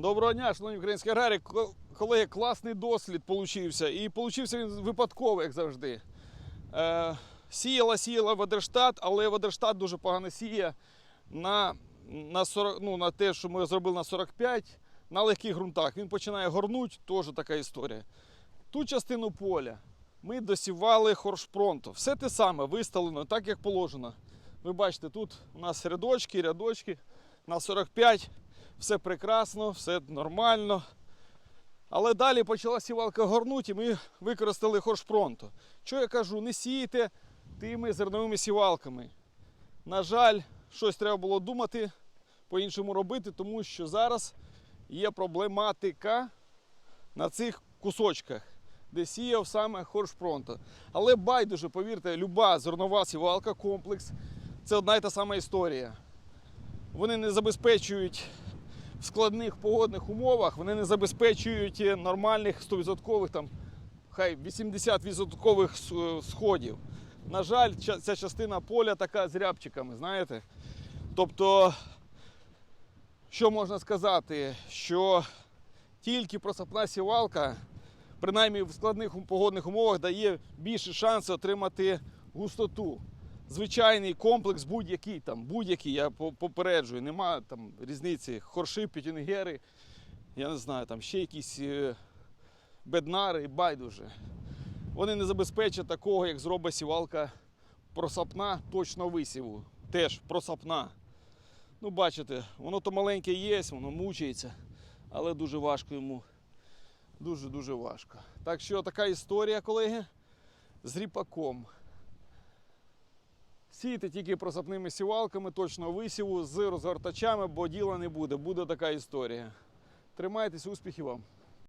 Доброго дня, шановні українські аграрії. Ко- Колеги, класний дослід получився. І получився він випадково, як завжди. Е, сіяла, сіяла Ведерштат, але Ведерштат дуже погано сіє на, на, 40, ну, на те, що ми зробили на 45, на легких ґрунтах. Він починає горнуть, теж така історія. Ту частину поля ми досівали хоршпронто. Все те саме виставлено, так як положено. Ви бачите, тут у нас рядочки, рядочки на 45 все прекрасно, все нормально. Але далі почала сівалка горнути, і ми використали хоршпронто. Що я кажу, не сійте тими зерновими сівалками. На жаль, щось треба було думати, по-іншому робити, тому що зараз є проблематика на цих кусочках, де сіяв саме хоршпронто. Але байдуже, повірте, люба зернова сівалка, комплекс це одна і та сама історія. Вони не забезпечують в складних погодних умовах, вони не забезпечують е, нормальних 100% там, хай 80% сходів. На жаль, ця частина поля така з рябчиками, знаєте. Тобто, що можна сказати, що тільки просапна сівалка, принаймні в складних погодних умовах, дає більше шанси отримати густоту. Звичайний комплекс будь-який там, будь-який, я попереджую, немає там різниці. Хорши, пітюнгери, я не знаю, там ще якісь е, беднари, байдуже. Вони не забезпечать такого, як зробить сівалка просапна, точно висіву. Теж просапна. Ну, бачите, воно то маленьке є, воно мучається, але дуже важко йому. Дуже-дуже важко. Так що така історія, колеги, з ріпаком. Сійте тільки просапними сівалками, точно висіву з розгортачами, бо діла не буде. Буде така історія. Тримайтесь, успіхів вам!